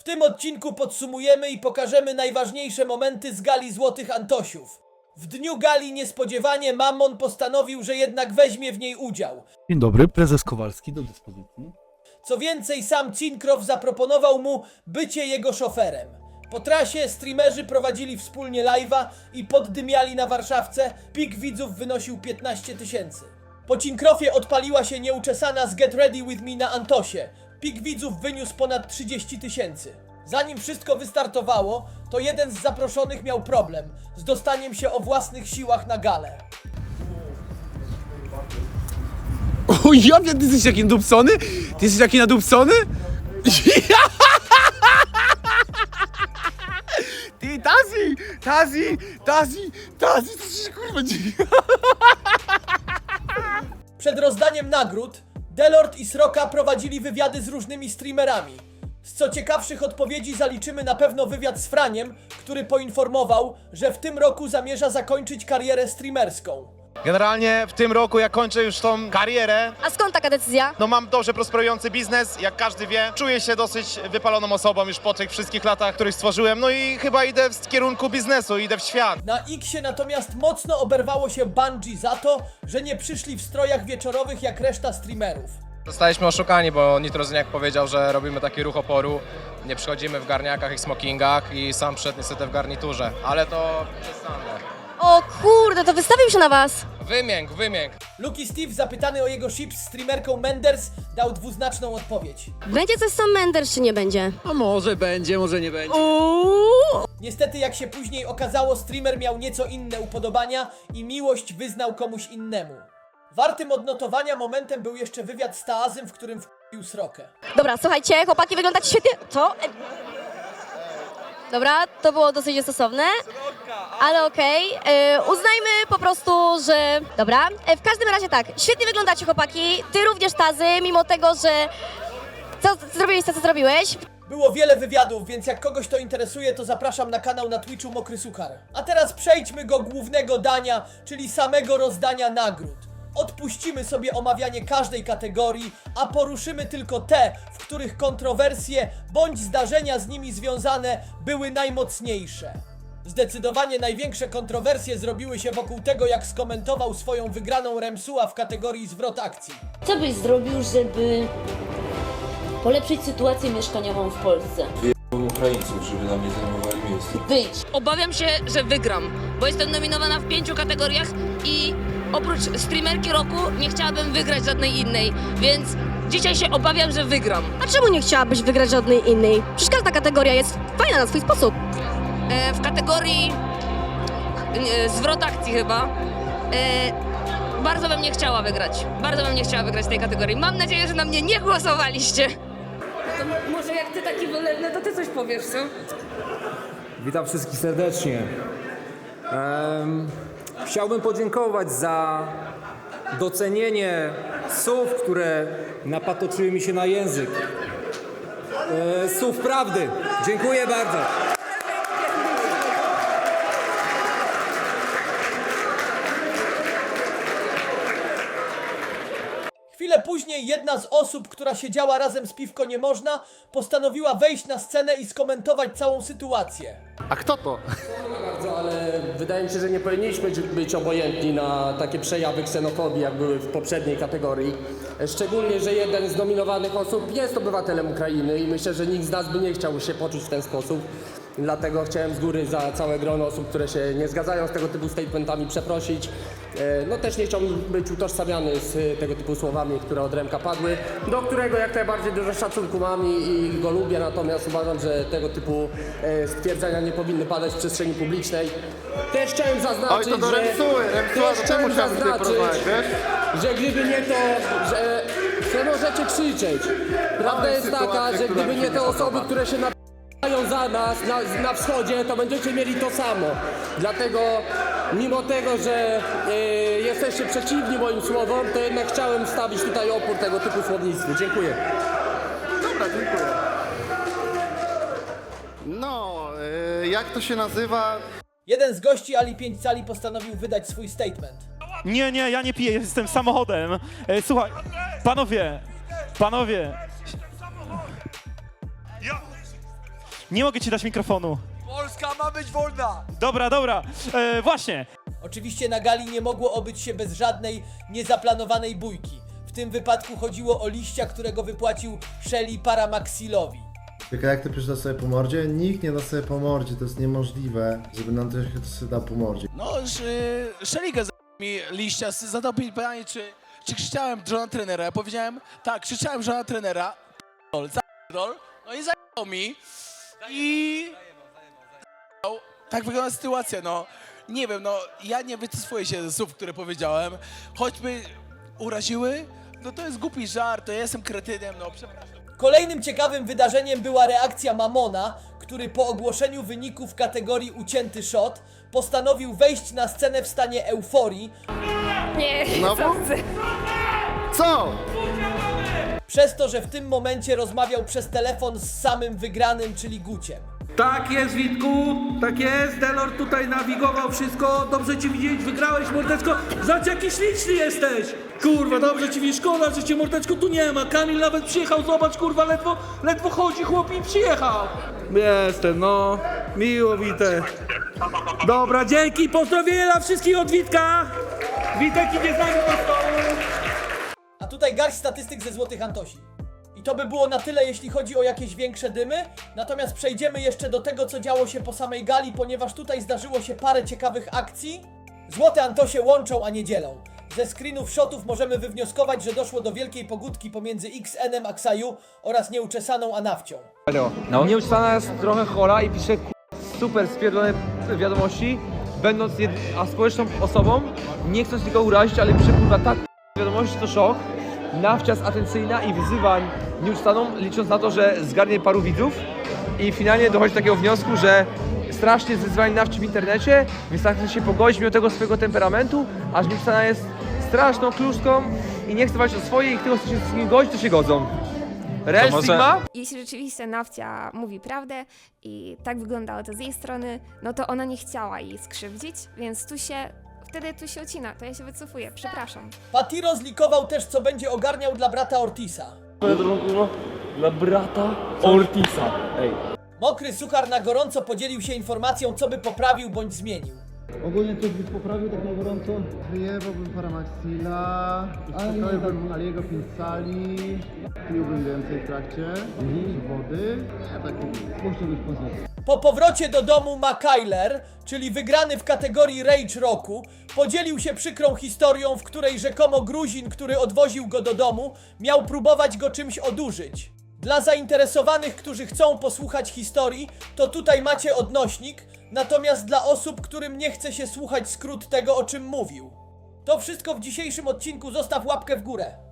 W tym odcinku podsumujemy i pokażemy najważniejsze momenty z gali Złotych Antosiów. W dniu gali niespodziewanie Mammon postanowił, że jednak weźmie w niej udział. Dzień dobry, prezes Kowalski do dyspozycji. Co więcej, sam Cinkrow zaproponował mu bycie jego szoferem. Po trasie streamerzy prowadzili wspólnie live'a i poddymiali na Warszawce. Pik widzów wynosił 15 tysięcy. Po Cinkrofie odpaliła się nieuczesana z Get Ready With Me na Antosie. Pik widzów wyniósł ponad 30 tysięcy. Zanim wszystko wystartowało, to jeden z zaproszonych miał problem z dostaniem się o własnych siłach na galę. O ja wiem, ty jesteś taki nadupcony? Ty jesteś taki nadupcony? Ty, Tazi! Tazi! Tazi! Tazi! Co się kurwa dzieje? Przed rozdaniem nagród Delord i Sroka prowadzili wywiady z różnymi streamerami. Z co ciekawszych odpowiedzi zaliczymy na pewno wywiad z Franiem, który poinformował, że w tym roku zamierza zakończyć karierę streamerską. Generalnie w tym roku, jak kończę już tą karierę, A skąd taka decyzja? no mam dobrze prosperujący biznes, jak każdy wie. Czuję się dosyć wypaloną osobą już po tych wszystkich latach, których stworzyłem, no i chyba idę w kierunku biznesu, idę w świat. Na Xie natomiast mocno oberwało się Bungie za to, że nie przyszli w strojach wieczorowych jak reszta streamerów. Zostaliśmy oszukani, bo Nitrozyniak powiedział, że robimy taki ruch oporu, nie przychodzimy w garniakach i smokingach i sam wszedł niestety w garniturze, ale to przestanę. O kurde, to wystawił się na was. Wymięk, wymięk. Lucky Steve zapytany o jego ship z streamerką Menders dał dwuznaczną odpowiedź. Będzie coś z Sam Menders, czy nie będzie? A może będzie, może nie będzie. Uuu. Niestety, jak się później okazało, streamer miał nieco inne upodobania i miłość wyznał komuś innemu. Wartym odnotowania momentem był jeszcze wywiad z Taazem, w którym wpił srokę. Dobra, słuchajcie, chłopaki wyglądacie świetnie. Co? E- Dobra, to było dosyć stosowne. Ale okej. E, Uznajmy po prostu, że... Dobra, e, w każdym razie tak. Świetnie wyglądacie, chłopaki. Ty również, Tazy, mimo tego, że... Co, co zrobiłeś, to co zrobiłeś? Było wiele wywiadów, więc jak kogoś to interesuje, to zapraszam na kanał na Twitchu Mokry Sukar. A teraz przejdźmy do głównego dania, czyli samego rozdania nagród. Odpuścimy sobie omawianie każdej kategorii, a poruszymy tylko te, w których kontrowersje bądź zdarzenia z nimi związane były najmocniejsze. Zdecydowanie największe kontrowersje zrobiły się wokół tego, jak skomentował swoją wygraną Remsua w kategorii zwrot akcji. Co byś zrobił, żeby polepszyć sytuację mieszkaniową w Polsce? Ukraińców, żeby nam nie zajmowali miejsca. Wyjdź. Obawiam się, że wygram, bo jestem nominowana w pięciu kategoriach i oprócz streamerki roku nie chciałabym wygrać żadnej innej, więc dzisiaj się obawiam, że wygram. A czemu nie chciałabyś wygrać żadnej innej? Przecież każda kategoria jest fajna na swój sposób. E, w kategorii e, zwrot akcji chyba e, bardzo bym nie chciała wygrać. Bardzo bym nie chciała wygrać tej kategorii. Mam nadzieję, że na mnie nie głosowaliście. To może jak ty taki wylewny, to ty coś powiesz, co? Witam wszystkich serdecznie. Em, chciałbym podziękować za docenienie słów, które napatoczyły mi się na język. E, słów prawdy. Dziękuję bardzo. Chwilę później jedna z osób, która siedziała razem z Piwko Nie Można, postanowiła wejść na scenę i skomentować całą sytuację. A kto to? bardzo, ale wydaje mi się, że nie powinniśmy być- obojętni na takie przejawy ksenofobii, jak były w poprzedniej kategorii. Szczególnie, że jeden z nominowanych osób jest obywatelem Ukrainy i myślę, że nikt z nas by nie chciał się poczuć w ten sposób. Dlatego chciałem z góry za całe grono osób, które się nie zgadzają z tego typu statementami przeprosić. E, No też nie chciałbym być utożsamiany z tego typu słowami, które od Remka padły, do którego jak najbardziej dużo szacunku mam i, i go lubię, natomiast uważam, że tego typu e, stwierdzenia nie powinny padać w przestrzeni publicznej. Też chciałem zaznaczyć, Oj, to do że, Remsuły, Remsuła, też to tutaj porozmawiać, wiesz? że gdyby nie to, że że możecie krzyczeć. Prawda jest taka, że gdyby nie te osoby, które się za nas na, na wschodzie, to będziecie mieli to samo. Dlatego, mimo tego, że e, jesteście przeciwni moim słowom, to jednak chciałem stawić tutaj opór tego typu słownictwu. Dziękuję. Dobra, dziękuję. No, y, jak to się nazywa? Jeden z gości Ali 5 Cali postanowił wydać swój statement. Nie, nie, ja nie piję, jestem samochodem. E, słuchaj, panowie, panowie. Nie mogę ci dać mikrofonu. Polska ma być wolna! Dobra, dobra. E, właśnie. Oczywiście na gali nie mogło obyć się bez żadnej niezaplanowanej bójki. W tym wypadku chodziło o liścia, którego wypłacił Shelly Paramaxilowi. Tylko jak ty przyszedł sobie po mordzie? Nikt nie da sobie po mordzie, to jest niemożliwe, żeby nam ktoś sobie dał po mordzie. No, Szeliga mi liścia, zadał mi pytanie, czy, czy krzyczałem żona trenera. Ja powiedziałem, tak, krzyczałem żona trenera. Dol, dol. No i zajebał mi. I... Tak wygląda sytuacja, no. Nie wiem, no, ja nie wycofuję się ze słów, które powiedziałem. Choćby uraziły, no to jest głupi żart, to ja jestem kretynem, no, przepraszam. Kolejnym ciekawym wydarzeniem była reakcja Mamona, który po ogłoszeniu wyników kategorii ucięty shot postanowił wejść na scenę w stanie euforii, Nie, Co? Przez to, że w tym momencie rozmawiał przez telefon z samym wygranym, czyli Guciem. Tak jest, Witku, tak jest, Delor tutaj nawigował wszystko, dobrze ci widzieć, wygrałeś, mordeczko, zobacz jaki śliczny jesteś! Kurwa, dobrze ci widzieć, szkoda, że cię mordeczko tu nie ma, Kamil nawet przyjechał, zobacz, kurwa, ledwo, ledwo chodzi chłop i przyjechał! Jestem, no, miło wite. Dobra, dzięki, pozdrowienia dla wszystkich od Witka! Witek idzie z nami do stołu! A tutaj garść statystyk ze Złotych Antosi. I to by było na tyle, jeśli chodzi o jakieś większe dymy. Natomiast przejdziemy jeszcze do tego, co działo się po samej gali, ponieważ tutaj zdarzyło się parę ciekawych akcji. Złote Antosie łączą, a nie dzielą. Ze screenów shotów możemy wywnioskować, że doszło do wielkiej pogódki pomiędzy XN-em Aksaju oraz nieuczesaną Anawcią. No. Nieuczesana jest trochę chola i pisze super spierdolone wiadomości, będąc jed- a społeczną osobą, nie chcąc nikogo urazić, ale pisze kurwa tak wiadomości to szok, nawcias atencyjna i wyzywań nieuczestaną, licząc na to, że zgarnie paru widzów i finalnie dochodzi do takiego wniosku, że strasznie jest wyzywań nawci w internecie, więc tak chce się pogodzić mimo tego swojego temperamentu, aż nieuczesana jest straszną kluczką i nie chce walczyć o swoje i kto chce się z nim godzić, to się godzą. Real Sigma? Jeśli rzeczywiście Nawcia mówi prawdę i tak wyglądało to z jej strony, no to ona nie chciała jej skrzywdzić, więc tu się, wtedy tu się ocina, to ja się wycofuję, przepraszam. Patiro zlikował też, co będzie ogarniał dla brata Ortisa. Dla brata Ortisa. Ej. Mokry Suchar na gorąco podzielił się informacją, co by poprawił bądź zmienił. Ogólnie coś byś poprawił tak na gorąco? Wyjebałbym Paramaxila, uspokoiłbym Aliego Pinsali, piłbym więcej w trakcie, wody, nie tak spuściłbyś pozycję. Po powrocie do domu McKayler, czyli wygrany w kategorii Rage Roku, podzielił się przykrą historią, w której rzekomo Gruzin, który odwoził go do domu, miał próbować go czymś odurzyć. Dla zainteresowanych, którzy chcą posłuchać historii, to tutaj macie odnośnik, natomiast dla osób, którym nie chce się słuchać skrót tego, o czym mówił. To wszystko w dzisiejszym odcinku, zostaw łapkę w górę.